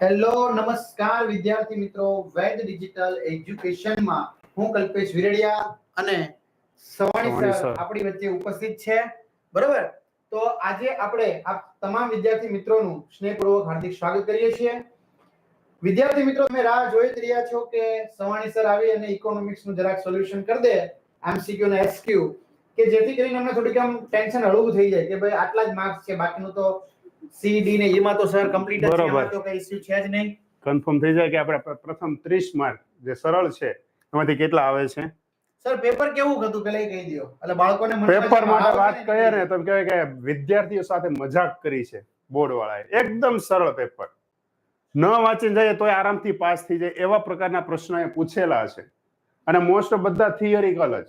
Hello નમસ્કાર વિદ્યાર્થી મિત્રો. વેદ ડિજિટલ એજ્યુકેશનમાં હું કલ્પેશ વિરડિયા અને સવાણી સર. આપણી વચ્ચે ઉપસ્થિત છે. બરોબર? તો આજે આપણે આ તમામ વિદ્યાર્થી મિત્રોનું સ્નેહપૂર્વક હાર્દિક સ્વાગત કરીએ છીએ. વિદ્યાર્થી મિત્રો તમે રાહ જોઈ જ રહ્યા છો કે સવાણી સર આવી અને ઇકોનોમિક્સનું જરાક સોલ્યુશન કરી દે એમસીક્યુ ને એસક્યુ કે જેથી કરીને અમને થોડીક આમ ટેન્શન હળવું થઈ જાય કે ભાઈ આટલા જ માર્ક્સ છે બાકીનું તો સી ડી ને એમાં તો સર કમ્પ્લીટ જ છે. એમાં તો કઈ ઇશ્યુ છે જ નહીં. કન્ફર્મ થઈ જાય કે આપણે પ્રથમ ત્રીસ માર્ક જે સરળ છે એમાંથી કેટલા આવે છે? સર પેપર કેવું હતું પેલા એ કહી દો એટલે બાળકોને પેપર માટે વાત કહીએ ને તો કહેવાય કે વિદ્યાર્થીઓ સાથે મજાક કરી છે બોર્ડ વાળાએ એકદમ સરળ પેપર ન વાંચીને જાય તોય આરામથી પાસ થઈ જાય એવા પ્રકારના પ્રશ્નો એ પૂછેલા છે. અને મોસ્ટ બધા થિયરિકલ જ.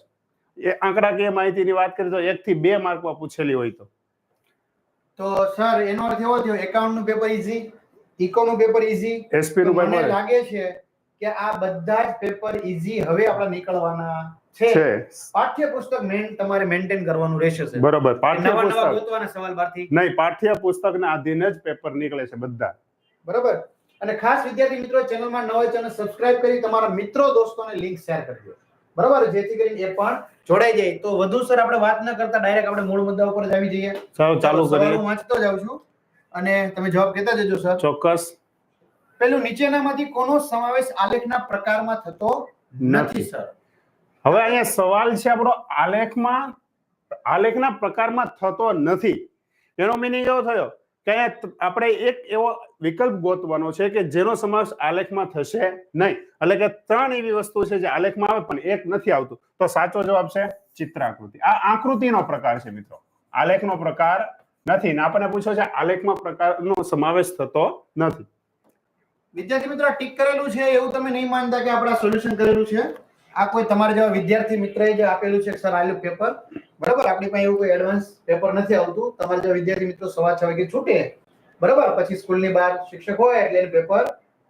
એ આંકડાકીય માહિતીની વાત કરીએ તો એક થી બે માર્કમાં પૂછેલી હોય તો. તો સર એનો અર્થ એવો થયો એકાઉન્ટનું પેપર ઈઝી ઇકો નું પેપર ઈઝી એસપી નું મને પેપર લાગે છે કે આ બધા જ પેપર ઈઝી હવે આપણે નીકળવાના છે. પાઠ્યપુસ્તક મેન તમારે મેન્ટેન કરવાનું રહેશે સર. બરોબર. પાઠ્ય નવા નવા પુસ્તક ગોતવાના સવાલ બારથી નહીં પાઠ્ય પુસ્તકના આધીન જ પેપર નીકળે છે બધા. બરોબર. અને ખાસ વિદ્યાર્થી મિત્રો ચેનલમાં ન હોય ચેનલ સબસ્ક્રાઇબ કરી તમારા મિત્રો દોસ્તોને લિંક શેર કરજો બરાબર? જેથી કરીને એ પણ જોડાઈ જાય. તો વધુ સર આપણે વાત ન કરતા ડાયરેક્ટ આપણે મૂળ મુદ્દા ઉપર જ આવી જઈએ. ચાલો ચાલુ કરીએ. હું વાંચતો જાઉં છું અને તમે જવાબ કહેતા જજો સર. ચોક્કસ. પેલું નીચેનામાંથી કોનો સમાવેશ આલેખના પ્રકારમાં થતો નથી નથી. સર? હવે અહીંયા સવાલ છે આપણો આલેખમાં આલેખના પ્રકારમાં થતો નથી. એનો મિનિંગ એવો થયો. કે આપણે એક એવો વિકલ્પ ગોતવાનો છે કે જેનો સમાવેશ આલેખમાં થશે નહીં. એટલે કે ત્રણ એવી વસ્તુ છે જે આલેખમાં આવે પણ એક નથી આવતું. તો સાચો જવાબ છે ચિત્રાકૃતિ. આ આકૃતિનો પ્રકાર છે મિત્રો. આલેખનો પ્રકાર નથી. ને આપણને પૂછ્યો છે આલેખમાં પ્રકારનો સમાવેશ થતો નથી. વિદ્યાર્થી મિત્રો ટીક કરેલું છે? એવું તમે નહીં માનતા કે આપણે સોલ્યુશન કરેલું છે? આ કોઈ તમારા જેવા વિદ્યાર્થી મિત્રએ જે આપેલું છે સર આયલું પેપર બરાબર? આપણી પાસે એવું કોઈ એડવાન્સ પેપર નથી આવતું. તમારા જેવા વિદ્યાર્થી મિત્રો સવા છ વાગે છૂટે. બરાબર? પછી સ્કૂલની બહાર શિક્ષક હોય એટલે પેપર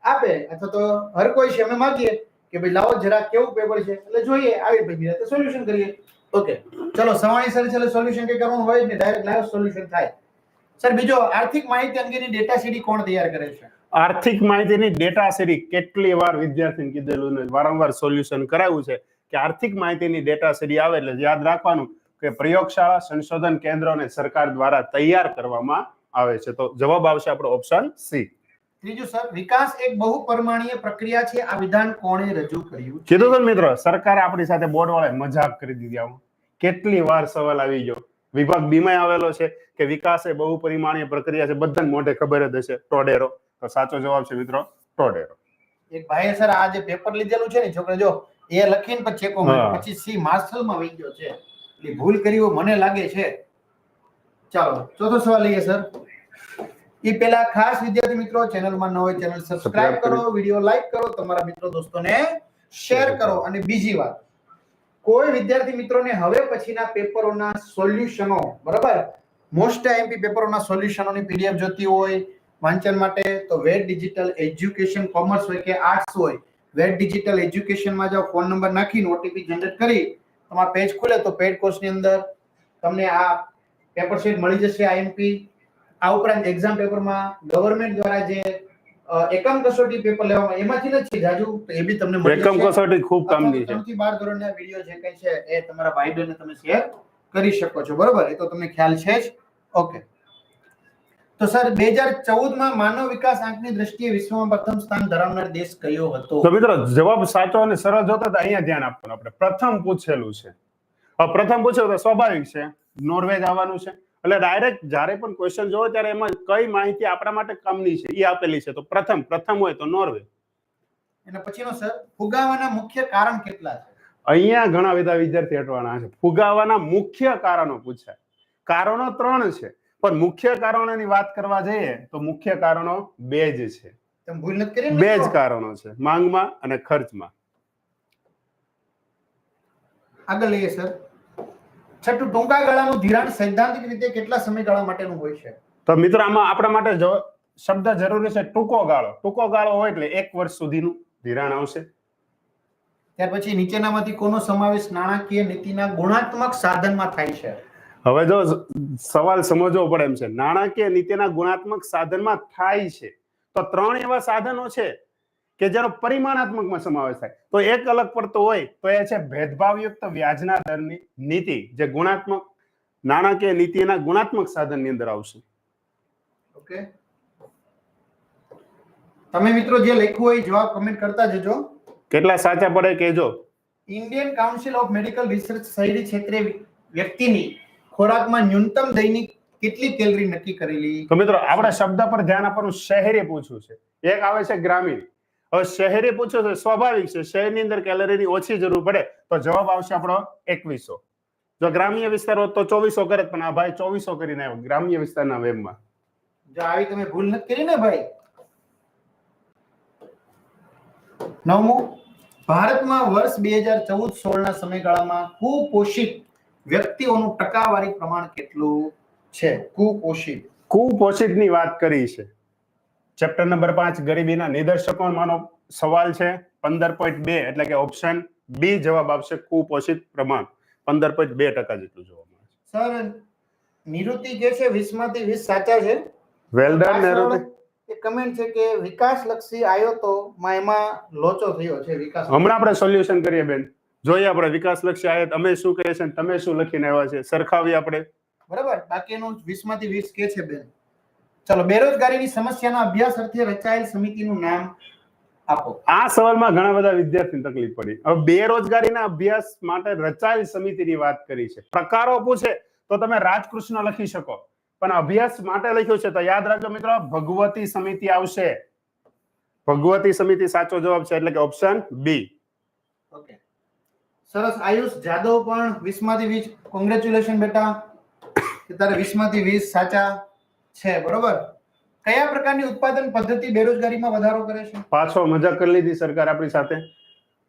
આપે. અથવા તો હર કોઈ છે, અમે માગીએ કે ભાઈ, લાવો જરા કેવું પેપર છે? એટલે જોઈએ. આવી ભાઈ તો સોલ્યુશન કરીએ. ઓકે ચલો, સવાણી સર છે સોલ્યુશન કે કરવાનું હોય ને ડાયરેક્ટ લાઈવ સોલ્યુશન થાય. સર, બીજો આર્થિક માહિતી અંગેની ડેટા સીડી કોણ તૈયાર કરે છે? આર્થિક માહિતીની ડેટા સીરી કેટલી વાર વિદ્યાર્થીને કીધેલું ને વારંવાર સોલ્યુશન કરાવ્યું છે કે આર્થિક માહિતીની ડેટા સીરી આવે એટલે યાદ રાખવાનું કે પ્રયોગશાળા સંશોધન કેન્દ્રોને સરકાર દ્વારા તૈયાર કરવામાં આવે છે. તો જવાબ આવશે આપણો ઓપ્શન સી ત્રીજું સર વિકાસ એક બહુપરિમાણીય પ્રક્રિયા છે. આ વિધાન કોણે રજૂ કર્યું કીધું તો મિત્રો સરકારે આપણી સાથે બોર્ડ વાળા મજાક કરી દીધી આવું કેટલી વાર સવાલ આવી ગયો. વિભાગ બીમાં આવેલો છે કે વિકાસ એ બહુપરિમાણીય પ્રક્રિયા છે. બધાને મોઢે ખબર જ હશે. ટોડેરો તો સાચો જવાબ છે મિત્રો ટોડેરો. એક ભાઈએ સર આ જે પેપર લીધેલું છે ને છોકરા જો એ લખીને પછી ચેકો પછી સી માર્શલમાં વહી ગયો છે. એટલે ભૂલ કરી હોય મને લાગે છે. ચાલો ચોથો સવાલ લઈએ સર. એ પેલા ખાસ વિદ્યાર્થી મિત્રો ચેનલમાં ન હોય ચેનલ સબસ્ક્રાઇબ કરો વીડિયો લાઈક કરો તમારા મિત્રો દોસ્તોને શેર કરો. અને બીજી વાત કોઈ વિદ્યાર્થી મિત્રોને હવે પછીના પેપરોના સોલ્યુશનો બરાબર? મોસ્ટ આઈએમપી પેપરોના સોલ્યુશનોની પીડીએફ જોતી હોય વાંચન માટે તો વેટ ડિજિટલ એજ્યુકેશન કોમર્સ હોય કે આર્ટ્સ હોય વેટ ડિજિટલ એજ્યુકેશનમાં જાઓ ફોન નંબર નાખીને ઓટીપી જનરેટ કરી તમારા પેજ ખુલે તો પેડ કોર્સની અંદર તમને આ પેપર શીટ મળી જશે આઈએમપી આ ઉપરાંત એક્ઝામ પેપરમાં ગવર્મેન્ટ દ્વારા જે એકમ કસોટી પેપર લેવામાં એમાંથી નથી જાજુ તો એ બી તમને મળી એકમ કસોટી ખૂબ કામની છે. ત્રણથી બાર ધોરણના વીડિયો જે કંઈ છે એ તમારા ભાઈ બહેનને તમે શેર કરી શકો છો બરોબર? એ તો તમને ખ્યાલ છે જ. ઓકે તો સર બે હજાર ચૌદમાં માનવ વિકાસ આંકની દ્રષ્ટિએ વિશ્વમાં પ્રથમ સ્થાન ધરાવનાર દેશ કયો હતો? તો મિત્રો જવાબ સાચો અને સરળ જોતો તો અહીંયા ધ્યાન આપવાનું. આપણે પ્રથમ પૂછેલું છે. પ્રથમ પૂછેલું તો સ્વાભાવિક છે. નોર્વે આવવાનું છે. એટલે ડાયરેક્ટ જ્યારે પણ ક્વેશ્ચન જોવો ત્યારે એમાં કઈ માહિતી આપણા માટે કામની છે એ આપેલી છે. તો પ્રથમ પ્રથમ હોય તો નોર્વે. એના પછીનો સર ફુગાવાના મુખ્ય કારણ કેટલા છે? અહીંયા ઘણા બધા વિદ્યાર્થી અટવાના છે. ફુગાવાના મુખ્ય કારણો પૂછાય. કારણો ત્રણ છે. પણ મુખ્ય કારણોની વાત કરવા જઈએ તો મુખ્ય કારણો બે જ છે. ભૂલ નથી કરી બે જ કારણો છે. માંગમાં અને ખર્ચમાં. આગળ લઈએ સર. છઠ્ઠું ટૂંકા ગાળાનું ધિરાણ સૈદ્ધાંતિક રીતે કેટલા સમયગાળા માટેનું હોય છે? તો મિત્રો આમાં આપણા માટે જો શબ્દ જરૂરી છે. ટૂંકો ગાળો. ટૂંકો ગાળો હોય એટલે એક વર્ષ સુધીનું ધિરાણ આવશે. ત્યાર પછી નીચેનામાંથી કોનો સમાવેશ નાણાકીય નીતિના ગુણાત્મક સાધનમાં થાય છે? હવે જો સવાલ સમજવો પડે એમ છે. નાણાકીય નીતિના ગુણાત્મક સાધનમાં થાય છે. તો ત્રણ એવા સાધનો છે કે જેનો પરિમાણાત્મકમાં સમાવેશ થાય. તો એક અલગ પડતો હોય તો એ છે ભેદભાવયુક્ત વ્યાજના દરની નીતિ જે ગુણાત્મક નાણાકીય નીતિના ગુણાત્મક સાધનની અંદર આવશે. ઓકે. તમે મિત્રો જે લખ્યું હોય જવાબ કમેન્ટ કરતા જજો. કેટલા સાચા પડે કહેજો. Indian council of medical research શહેરી ક્ષેત્રે વ્યક્તિની ખોરાકમાં ન્યૂનતમ દૈનિક કેટલી કેલરી નક્કી કરેલી? તો મિત્રો આપણા શબ્દ પર ધ્યાન આપવાનું શહેરે પૂછ્યું છે. એક આવે છે ગ્રામીણ. હવે શહેરે પૂછ્યું છે સ્વાભાવિક છે શહેરની અંદર કેલરીની ઓછી જરૂર પડે તો જવાબ આવશે આપણો એકવીસો. જો ગ્રામ્ય વિસ્તાર હોત તો ચોવીસો કરે પણ આ ભાઈ ચોવીસો કરીને આવ્યો ગ્રામ્ય વિસ્તારના વેબમાં જો આવી તમે ભૂલ નથી કરી ને ભાઈ. નવમું ભારતમાં વર્ષ બે હજાર ચૌદ સોળ ના સમયગાળામાં કુપોષિત વ્યક્તિઓનું ટકાવારી પ્રમાણ કેટલું છે? કુપોષિત. કુપોષિતની વાત કરી છે. ચેપ્ટર નંબર પાંચ ગરીબીના નિદર્શકોમાંનો સવાલ છે. પંદર પોઈન્ટ બે એટલે કે ઓપ્શન બી જવાબ આવશે કુપોષિત પ્રમાણ. પંદર પોઈન્ટ બે ટકા જેટલું જોવા મળે છે. સર નિરુતિ જે છે વીસમાંથી વીસ સાચા છે. વેલ ડન એક કમેન્ટ છે કે વિકાસલક્ષી આવ્યો તો માં એમાં લોચો થયો છે વિકાસ. હમણાં આપણે સોલ્યુશન કરીએ બેન. જોઈએ આપણે વિકાસ લક્ષ્ય આયત અમે શું કહે છે તમે શું લખીને આવ્યા છે? સરખાવી આપણે. બરાબર? બાકીનું વીસમાંથી વીસ કે છે બેન. ચલો બેરોજગારીની સમસ્યાના અભ્યાસ અર્થે રચાયેલ સમિતિનું નામ આપો. આ સવાલમાં ઘણા બધા વિદ્યાર્થીને તકલીફ પડી. હવે બેરોજગારીના અભ્યાસ માટે રચાયેલ સમિતિની વાત કરી છે. પ્રકારો પૂછે તો તમે રાજકૃષ્ણ લખી શકો. પણ અભ્યાસ માટે લખ્યું છે તો યાદ રાખજો મિત્રો ભગવતી સમિતિ આવશે. ભગવતી સમિતિ સાચો જવાબ છે એટલે કે ઓપ્શન બી. ઓકે. સરસ આયુષ જાદવ પણ વીસમાંથી વીસ. કોંગ્રેચ્યુલેશન બેટા. કે તારે વીસમાંથી વીસ સાચા છે બરોબર? કયા પ્રકારની ઉત્પાદન પદ્ધતિ બેરોજગારીમાં વધારો કરે છે? પાછો મજા કરી લીધી સરકાર આપણી સાથે.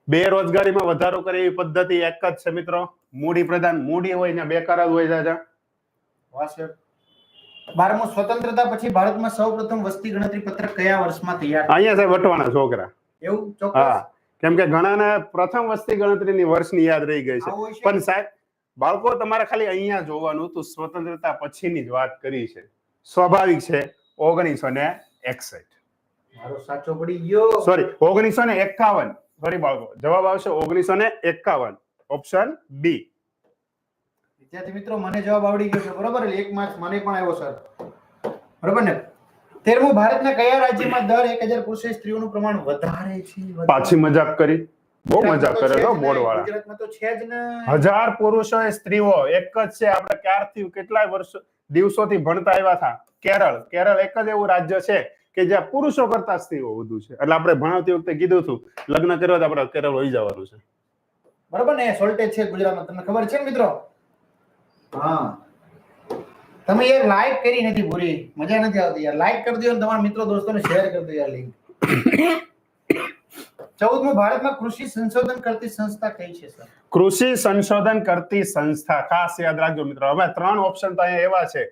બેરોજગારીમાં વધારો કરે એવી પદ્ધતિ એક જ છે મિત્રો. મૂડી પ્રધાન મૂડી હોય ને બેકાર જ હોય જાજા બારમું સ્વતંત્રતા પછી ભારતમાં સૌપ્રથમ વસ્તી ગણતરી પત્રક કયા વર્ષમાં તૈયાર? અહીંયા છે વટવાના છોકરા. એવું? ચોક્કસ? કેમ કે ઘણાને પ્રથમ વસ્તી ગણતરીની વર્ષની યાદ રહી ગઈ છે? પણ સાહેબ બાળકો તમારે ખાલી અહીંયા જોવાનું તો સ્વતંત્રતા પછીની જ વાત કરી છે. સ્વાભાવિક છે ઓગણીસો ને એકસઠ. મારો સાચો પડી ગયો. સોરી ઓગણીસો ને એકાવન. સોરી બાળકો જવાબ આવશે ઓગણીસો ને એકાવન. ઓપ્શન બી વિદ્યાર્થી મિત્રો મને જવાબ આવડી ગયો છે. બરોબર? એક માર્ક્સ મને પણ આવ્યો સર બરોબર ને? તેરમું ભારતના કયા રાજ્યમાં દર એક હજાર પુરુષે સ્ત્રીઓનું પ્રમાણ વધારે છે? પાછી મજાક કરી. બહુ મજાક કરે તો છે બોર્ડ વાળા ગુજરાતમાં તો છે જ ને હજાર પુરુષો એ સ્ત્રીઓ એક જ છે આપણે ક્યારથી કેટલાય વર્ષો દિવસોથી ભણતા આવ્યા હતા. કેરળ. કેરળ એક જ એવું રાજ્ય છે કે જ્યાં પુરુષો કરતા સ્ત્રીઓ વધુ છે. એટલે આપણે ભણાવતી વખતે કીધું હતું લગ્ન કરવા તો આપણે કેરળ હોઈ જવાનું છે. બરોબર ને? સોલ્ટેજ છે ગુજરાતમાં. તમને ખબર છે મિત્રો? હા. તમે યાર લાઈક કરી નથી પૂરી મજા નથી આવતી યાર. લાઈક કરી દો અને તમારા મિત્રો દોસ્તોને શેર કરી દો યાર લિંક ચૌદમું, ભારતમાં કૃષિ સંશોધન કરતી સંસ્થા કઈ છે સર કૃષિ સંશોધન કરતી સંસ્થા. ખાસ યાદ રાખજો મિત્રો. હવે ત્રણ ઓપ્શન તો અહીંયા એવા છે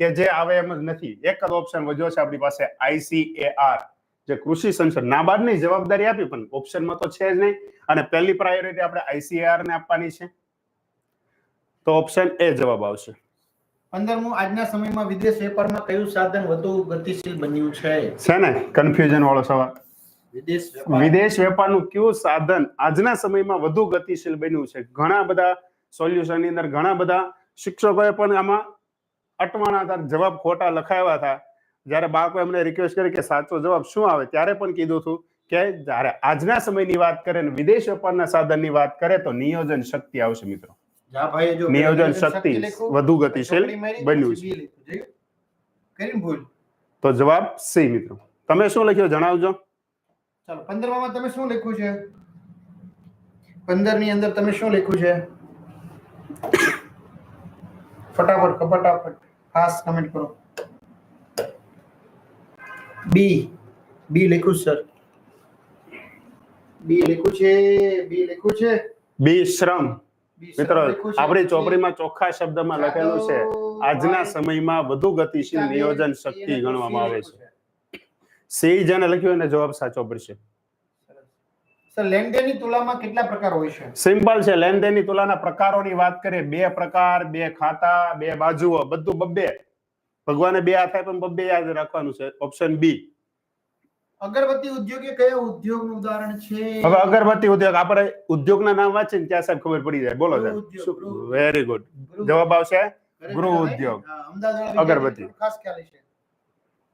કે જે આવે એમ જ નથી. એક જ ઓપ્શન વધ્યો છે આપણી પાસે આઈસીએઆર જે કૃષિ સંશોધન. નાબાર્ડની જવાબદારી આપી, પણ ઓપ્શનમાં તો છે જ નહીં. અને પહેલી પ્રાયોરિટી આપણે આઈસીએઆર ને આપવાની છે. તો ઓપ્શન એ જવાબ આવશે. પંદરમું આજના સમયમાં વિદેશ વેપારમાં કયું સાધન વધુ ગતિશીલ બન્યું છે? છે ને? કન્ફ્યુઝન વાળો સવાલ. વિદેશ વેપારનું કયું સાધન આજના સમયમાં વધુ ગતિશીલ બન્યું છે? ઘણા બધા સોલ્યુશનની અંદર ઘણા બધા શિક્ષકોએ પણ આમાં અટવાણા હતા જવાબ ખોટા લખાયા હતા. જ્યારે બાળકો એમને રિક્વેસ્ટ કરી કે સાચો જવાબ શું આવે? ત્યારે પણ કીધું હતું કે જ્યારે આજના સમયની વાત કરે ને વિદેશ વેપારના સાધનની વાત કરે તો નિયોજન શક્તિ આવશે મિત્રો. નિયોજન શક્તિ વધુ ગતિશીલ બન્યું ભૂલ. તો જવાબ સી મિત્રો. તમે શું લખ્યો? જણાવજો. ચાલો પંદરમાં તમે શું લખ્યું છે? પંદરની અંદર તમે શું લખ્યું છે? ફટાફટ ફટાફટ ખાસ કમેન્ટ કરો. બી બી લખ્યું સર. બી લખ્યું છે બી લખ્યું છે. બી શ્રમ. મિત્રો આપણી ચોપડીમાં ચોખ્ખા શબ્દમાં લખેલું છે આજના સમયમાં વધુ ગતિશીલ નિયોજન શક્તિ ગણવામાં આવે છે. સી જેને લખ્યું એને જવાબ સાચો પડશે. તુલામાં કેટલા પ્રકાર હોય છે? સિમ્પલ છે લેનદેનની તુલાના પ્રકારોની વાત કરીએ. બે પ્રકાર બે ખાતા બે બાજુઓ બધું બબ્બે. ભગવાને બે હાથ પણ બબ્બે યાદ રાખવાનું છે. Option B. અગરબત્તી ઉદ્યોગ એ કયો ઉદ્યોગનું ઉદાહરણ છે? હવે અગરબત્તી ઉદ્યોગ આપણે ઉદ્યોગના નામ વાંચે ને ત્યાં સાહેબ ખબર પડી જાય. બોલો સાહેબ. વેરી ગુડ જવાબ આવશે ગૃહ ઉદ્યોગ. અમદાવાદ અગરબત્તી. ખાસ ખ્યાલ છે.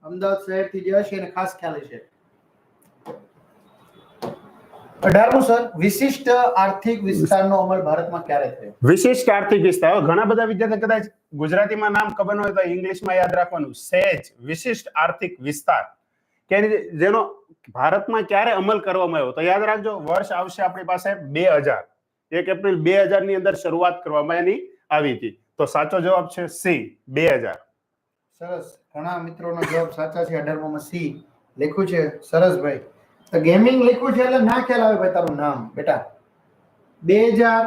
અમદાવાદ શહેરથી જે હશે એને ખાસ ખ્યાલ છે. અઢારમું સર વિશિષ્ટ આર્થિક વિસ્તારનો અમલ ભારતમાં ક્યારે થયો? વિશિષ્ટ આર્થિક વિસ્તાર. ઘણા બધા વિદ્યાર્થી કદાચ ગુજરાતીમાં નામ ખબર ન હોય તો ઇંગ્લિશમાં યાદ રાખવાનું. સેજ વિશિષ્ટ આર્થિક વિસ્તાર. કે એની જેનો ભારતમાં ક્યારે અમલ કરવામાં આવ્યો તો યાદ રાખજો વર્ષ આવશે આપણી પાસે બે હજાર. એક એપ્રિલ બે હજારની અંદર શરૂઆત કરવામાં એની આવી હતી. તો સાચો જવાબ છે સી બે હજાર. સરસ. ઘણા મિત્રોનો જવાબ સાચા છે અઢારમાં સી લખ્યું છે. સરસ ભાઈ. તો ગેમિંગ લખ્યું છે એટલે ના ખ્યાલ આવે ભાઈ તારું નામ બેટા. બે હજાર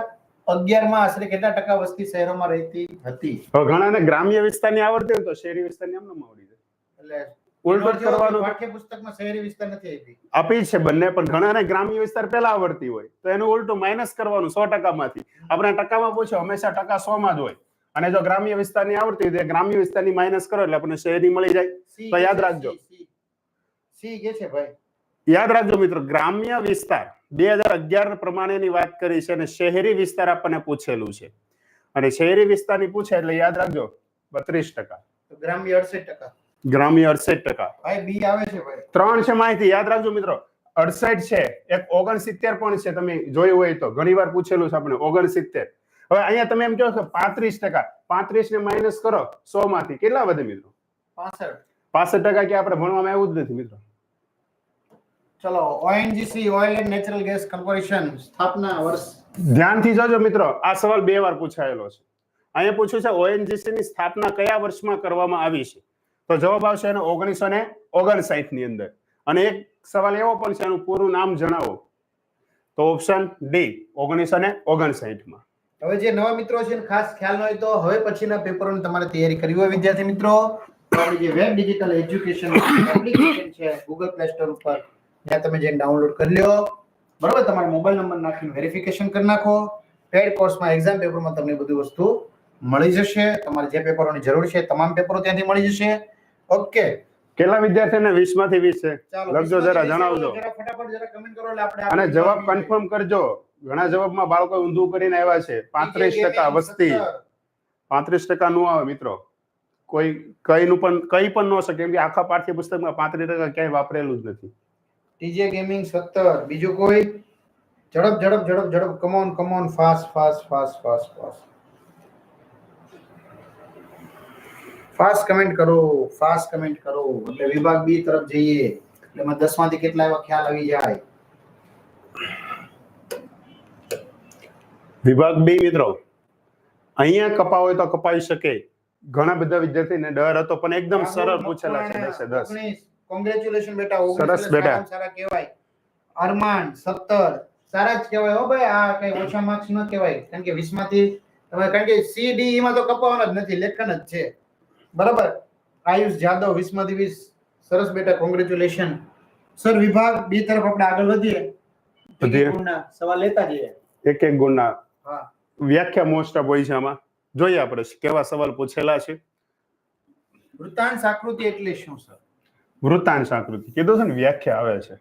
અગિયારમાં આશરે કેટલા ટકા વસ્તી શહેરોમાં રહેતી હતી? ઘણાને ગ્રામ્ય વિસ્તારની આવડતી હોય તો શહેરી વિસ્તારની એમ આવડી જાય. એટલે જ કરવાનું પાઠ્યપુસ્તકમાં શહેરી વિસ્તાર નથી આપી આપી છે બંને પણ ઘણાને ગ્રામ્ય વિસ્તાર પહેલા આવડતી હોય. તો એનું ઉલટું માઇનસ કરવાનું સો ટકામાંથી. આપણે ટકામાં પૂછો હંમેશા ટકા સો માં જ હોય. અને જો ગ્રામ્ય વિસ્તારની આવડતી હોય ગ્રામ્ય વિસ્તારની માઇનસ કરો એટલે આપણને શહેરી મળી જાય. તો યાદ રાખજો. C, C. સી કે છે ભાઈ? યાદ રાખજો મિત્રો ગ્રામ્ય વિસ્તાર બે હજાર અગિયાર પ્રમાણેની વાત કરી છે અને શહેરી વિસ્તાર આપણને પૂછેલું છે. અને શહેરી વિસ્તારની પૂછે એટલે યાદ રાખજો બત્રીસ ટકા. ગ્રામ્ય અડસઠ ટકા. ગ્રામ્ય અડસઠ ટકા. ભાઈ બી આવે છે ભાઈ. ત્રણ છે માહિતી યાદ રાખજો મિત્રો. અડસઠ છે એક ઓગણસિત્તેર પણ છે તમે જોયું હોય તો. ઘણી વાર પૂછેલું છે આપણે ઓગણસિત્તેર. હવે અહીંયા તમે એમ કહો કે પાંત્રીસ ટકા. પાંત્રીસ ને માઇનસ કરો સો માંથી. કેટલા વધે મિત્રો? પાસઠ. પાસઠ ટકા કે આપણે ભણવામાં એવું જ નથી મિત્રો. ચલો ONGC oil and natural gas corporation સ્થાપના વર્ષ. ધ્યાનથી જોજો મિત્રો આ સવાલ બે વાર પૂછાયેલો છે. અહીંયા પૂછ્યું છે ઓએનજીસી ની સ્થાપના કયા વર્ષમાં કરવામાં આવી છે? તો જવાબ આવશે એનો ઓગણીસો ને ઓગણસાઠની અંદર. અને એક સવાલ એવો પણ છે, એનું પૂરું નામ જણાવો. તો ઓપ્શન ડી ઓગણીસો ને ઓગણસાઠમાં હવે જે નવા મિત્રો છે ખાસ ખ્યાલ ન હોય તો હવે પછીના પેપરોની તમારે તૈયારી કરવી હોય, વિદ્યાર્થી મિત્રો. જે વેબ ડિજિટલ એજ્યુકેશન છે ગૂગલ પ્લે સ્ટોર ઉપર ત્યાં તમે જઈને ડાઉનલોડ કરી લ્યો. બરાબર, તમારો મોબાઈલ નંબર નાખીને વેરિફિકેશન કરી નાખો. પેડ કોર્સમાં એક્ઝામ પેપરમાં તમને બધી વસ્તુ મળી જશે. તમારે જે પેપરોની જરૂર છે તમામ પેપરો ત્યાંથી મળી જશે. ઓકે. કેટલા વિદ્યાર્થીને વીસમાંથી વીસ છે? લખજો જરા જણાવજો. ફટાફટ જરા કમેન્ટ કરો એટલે આપણે અને જવાબ કન્ફર્મ કરજો. ઘણા જવાબમાં બાળકો ઊંધું કરીને આવ્યા છે. પાંત્રીસ ટકા વસ્તી. પાંત્રીસ ટકા નું આવે મિત્રો. કોઈ કઈ નું પણ કઈ પણ ન શકે. કેમ કે આખા પાઠ્યપુસ્તકમાં પાંત્રીસ ટકા ક્યાંય વાપરેલું જ નથી. ટીજે ગેમિંગ 17 બીજું કોઈ? ઝડપ ઝડપ ઝડપ ઝડપ. Come on come on fast fast fast fast fast fast comment કરો ફાસ્ટ કમેન્ટ કરો. એટલે વિભાગ બી તરફ જઈએ. એટલે એમાં દસમાંથી કેટલા એવા ખ્યાલ આવી જાય? વિભાગ બી મિત્રો અહીંયા કપાવ હોય તો કપાઈ શકે. ઘણા બધા વિદ્યાર્થીને ડર હતો પણ એકદમ સરળ પૂછેલા છે દસે દસ. કોંગ્રેચ્યુલેશન બેટા 19 સરસ બેટા. સારા કહેવાય. અરમાન 17 સારા જ કહેવાય હો ભાઈ આ કઈ ઓછા માર્ક્સ ન કહેવાય. કારણ કે 20 માંથી તમે કારણ કે સી ડી માં તો કપાવાના જ નથી લેખન જ છે. બરાબર? આયુષ જાદવ વીસમાંથી વીસ સરસ બેટા કોંગ્રેચ્યુલેશન સર વિભાગ બી તરફ આપણે આગળ વધીએ. સવાલ લેતા જઈએ. એક એક ગુણના. વ્યાખ્યા મોસ્ટ ઓફ હોય છે આમાં. જોઈએ આપણે કેવા સવાલ પૂછેલા છે. વૃતાંશ આકૃતિ એટલે શું સર? વૃતાંશ આકૃતિ કીધું છે ને વ્યાખ્યા આવે છે.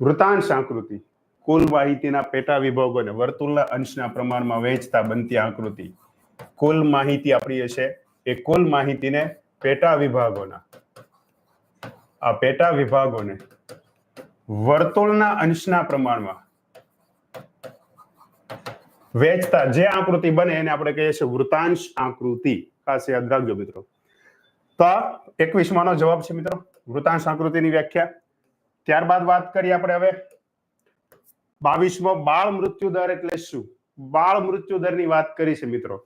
વૃતાંશ આકૃતિ કુલ માહિતીના પેટા વિભાગોને વર્તુળના અંશના પ્રમાણમાં વહેંચતા બનતી આકૃતિ. કુલ માહિતી આપણી છે એ કુલ માહિતીને પેટા વિભાગોના. આ પેટા વિભાગોને વર્તુળના અંશના પ્રમાણમાં વેચતા જે આકૃતિ બને એને આપણે કહીએ છીએ વૃતાંશ આકૃતિ. ખાસ યાદ રાખજો મિત્રો. તો આ એકવીસમાંનો જવાબ છે મિત્રો વૃતાંશ આકૃતિની વ્યાખ્યા. ત્યારબાદ વાત કરીએ આપણે હવે બાવીસમો બાળ મૃત્યુ દર એટલે શું? બાળ મૃત્યુ દરની વાત કરી છે મિત્રો.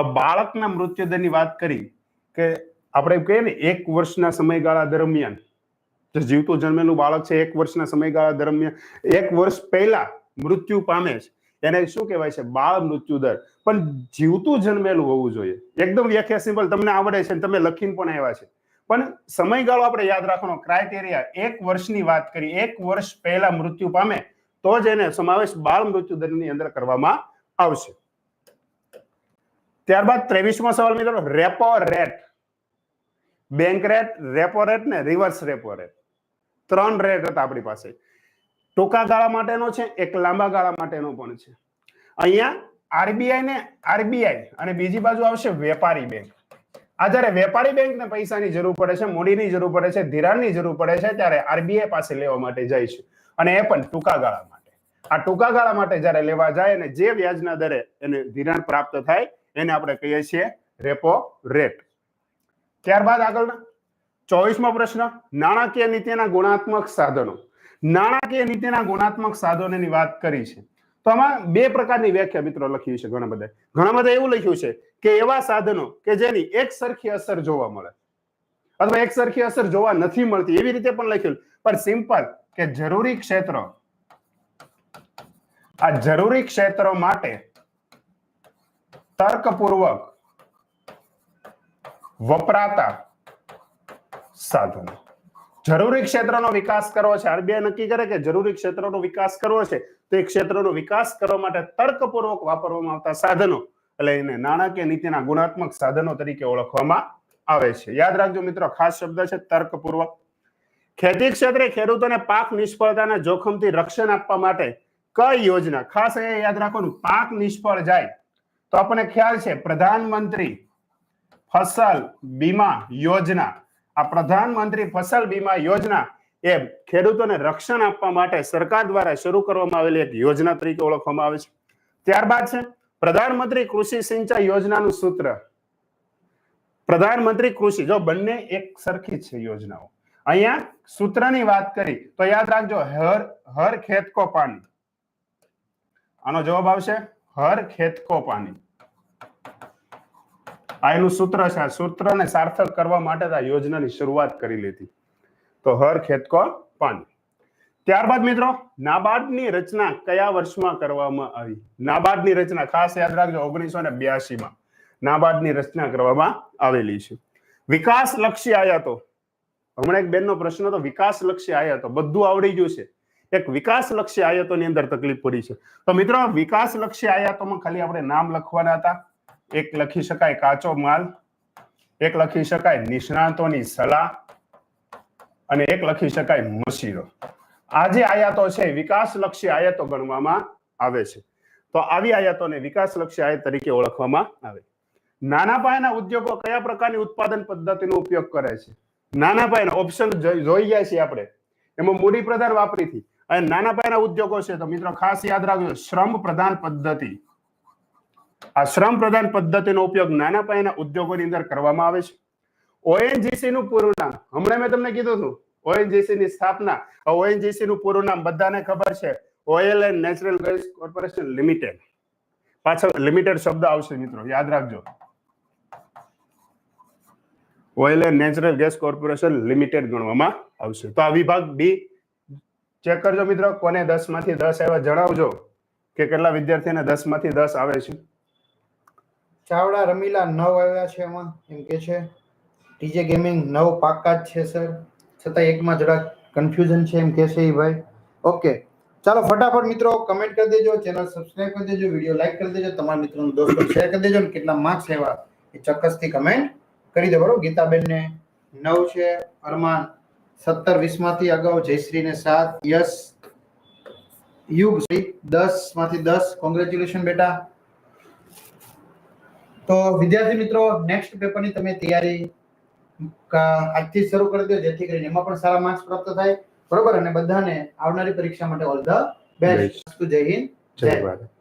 બાળકના મૃત્યુદરની વાત કરી કે આપણે કહીએ ને, એક વર્ષના સમયગાળા દરમિયાન, જે જીવતું જન્મેલું બાળક છે, એક વર્ષના સમયગાળા દરમિયાન, એક વર્ષ પહેલા મૃત્યુ પામે છે. એને શું કહેવાય છે? બાળ મૃત્યુ દર. પણ જીવતું જન્મેલું હોવું જોઈએ. એકદમ વ્યાખ્યા સિમ્પલ, તમને આવડે છે તમે લખીને પણ આવ્યા છે. પણ સમયગાળો આપણે યાદ રાખવાનો ક્રાઇટેરિયા એક વર્ષની વાત કરી, એક વર્ષ પહેલા મૃત્યુ પામે, તો જ એને સમાવેશ બાળ મૃત્યુ દરની અંદર કરવામાં આવશે. ત્યારબાદ ત્રેવીસમો સવાલ મિત્રો, repo rate. Bank rate, repo rate ને રિવર્સ રેપો રેટ. ત્રણ રેટ હતા આપણી પાસે. ટૂંકા ગાળા માટેનો છે, એક લાંબા ગાળા માટેનો પણ છે. અહીંયા આરબીઆઈ ને આરબીઆઈ અને બીજી બાજુ આવશે વેપારી બેંક. આ જ્યારે વેપારી બેંકને પૈસાની જરૂર પડે છે, મૂડીની જરૂર પડે છે, ધિરાણની જરૂર પડે છે, ત્યારે આરબીઆઈ પાસે લેવા માટે જાય છે. અને એ પણ ટૂંકા ગાળા માટે. આ ટૂંકા ગાળા માટે જ્યારે લેવા જાય અને જે વ્યાજના દરે એને ધિરાણ પ્રાપ્ત થાય એને આપણે કહીએ છીએ રેપો રેટ ત્યારબાદ આગળ ચોવીસમો પ્રશ્ન, નાણાકીય નીતિના ગુણાત્મક સાધનો. નાણાકીય નીતિના ગુણાત્મક સાધનોની વાત કરી છે. તો આમાં બે પ્રકારની વ્યાખ્યા મિત્રો લખી છે ઘણા બધા. ઘણા બધા એવું લખ્યું છે કે એવા સાધનો કે જેની એક સરખી અસર જોવા મળે. અથવા એક સરખી અસર જોવા નથી મળતી. એવી રીતે પણ લખ્યું. પણ સિમ્પલ કે જરૂરી ક્ષેત્રો. આ જરૂરી ક્ષેત્રો માટે તર્કપૂર્વક વપરાતા સાધનો. જરૂરી ક્ષેત્રનો વિકાસ કરવો છે. આરબીઆઈ નક્કી કરે કે જરૂરી ક્ષેત્રનો વિકાસ કરવો છે, તો એ ક્ષેત્રનો વિકાસ કરવા માટે તર્કપૂર્વક વાપરવામાં આવતા સાધનો, એટલે એને નાણાકીય નીતિના ગુણાત્મક સાધનો તરીકે ઓળખવામાં આવે છે. યાદ રાખજો મિત્રો, ખાસ શબ્દ છે તર્કપૂર્વક. ખેતી ક્ષેત્રે ખેડૂતોને પાક નિષ્ફળતાના જોખમથી રક્ષણ આપવા માટે કઈ યોજના? ખાસ એ યાદ રાખવાનું, પાક નિષ્ફળ જાય તો આપણને ખ્યાલ છે, પ્રધાનમંત્રી ફસલ બીમા યોજના. આ પ્રધાનમંત્રી ફસલ બીમા યોજના એ ખેડૂતોને રક્ષણ આપવા માટે સરકાર દ્વારા શરૂ કરવામાં આવેલી એક યોજના તરીકે ઓળખવામાં આવે છે. ત્યારબાદ છે, પ્રધાનમંત્રી કૃષિ સિંચાઈ યોજનાનું સૂત્ર. પ્રધાનમંત્રી કૃષિ, જો બંને એક સરખી છે યોજનાઓ. અહીંયા સૂત્રની વાત કરી, તો યાદ રાખજો, હર હર ખેત કો પાણી આનો જવાબ આવશે, હર ખેત કો પાણી આ એનું સૂત્ર છે. સૂત્રને સાર્થક કરવા માટે આ યોજનાની શરૂઆત કરી લીધી. તો હર ખેતકો પાણી. ત્યારબાદ મિત્રો, નાબાર્ડની રચના કયા વર્ષમાં કરવામાં આવી? નાબાર્ડની રચના ખાસ યાદ રાખજો, ઓગણીસો ને બ્યાસી માં નાબાર્ડની રચના કરવામાં આવેલી છે. વિકાસ લક્ષી આયાતો. હમણાં એક બેનનો પ્રશ્ન હતો વિકાસ લક્ષી આયાતો. બધું આવડી ગયું છે. એક વિકાસ લક્ષી આયાતોની અંદર તકલીફ પડી છે. તો મિત્રો વિકાસ લક્ષી આયાતોમાં ખાલી આપણે નામ લખવાના હતા. એક લખી શકાય કાચો માલ, એક લખી શકાય નિષ્ણાતોની સલાહ અને એક લખી શકાય મશીરો આ જે આયાતો છે, વિકાસલક્ષી આયાતો ગણવામાં આવે છે. તો આવી આયાતોને વિકાસલક્ષી આયાત તરીકે ઓળખવામાં આવે. નાના પાયાના ઉદ્યોગો કયા પ્રકારની ઉત્પાદન પદ્ધતિનો ઉપયોગ કરે છે? નાના પાયાના ઓપ્શન જોઈ ગયા છીએ આપણે. એમાં મૂડી પ્રધાન વાપરીથી અને નાના પાયાના ઉદ્યોગો છે, તો મિત્રો ખાસ યાદ રાખજો, શ્રમ પ્રધાન પદ્ધતિ. આ શ્રમ પ્રધાન પદ્ધતિનો ઉપયોગ નાના પાયાના ઉદ્યોગોની અંદર કરવામાં આવે છે. ઓએનજીસી નું પૂરું નામ, હમણાં મેં તમને કીધું હતું ઓએનજીસી ની સ્થાપના ઓએનજીસી નું પૂરું નામ બધાને ખબર છે oil and natural gas corporation limited પાછળ લિમિટેડ શબ્દ આવશે મિત્રો, યાદ રાખજો. Oil and natural gas corporation limited ગણવામાં આવશે. તો આ વિભાગ બી ચેક કરજો મિત્રો, કોને દસમાંથી દસ આવ્યા જણાવજો, કે કેટલા વિદ્યાર્થીને દસમાંથી દસ આવે છે. ચાવડા રમીલા નવ આવ્યા છે એમાં, એમ કે છે. ટીજે ગેમિંગ નવ પાકા જ છે, સર. છતાં એકમાં જરાક કન્ફ્યુઝન છે એમ કે છે એ ભાઈ. ઓકે, ચાલો ફટાફટ મિત્રો કમેન્ટ કરી દેજો ચેનલ સબસ્ક્રાઇબ કરી દેજો વીડિયો લાઈક કરી દેજો, તમારા મિત્રો દોસ્તો શેર કરી દેજો કેટલા માર્ક્સ આવ્યા એ ચોક્કસથી કમેન્ટ કરી દો, બરોબર? ગીતાબેનને નવ છે, અરમાન સત્તર વીસમાંથી અગાઉ, જયશ્રીને સાત યસ યુગ દસમાંથી દસ. કોંગ્રેચ્યુલેશન બેટા. તો વિદ્યાર્થી મિત્રો નેક્સ્ટ પેપરની તમે તૈયારી આજથી શરૂ કરી દો જેથી કરીને એમાં પણ સારા માર્ક્સ પ્રાપ્ત થાય. બરોબર? અને બધાને આવનારી પરીક્ષા માટે ઓલ ધ બેસ્ટ જય હિન્દ. જય ભારત.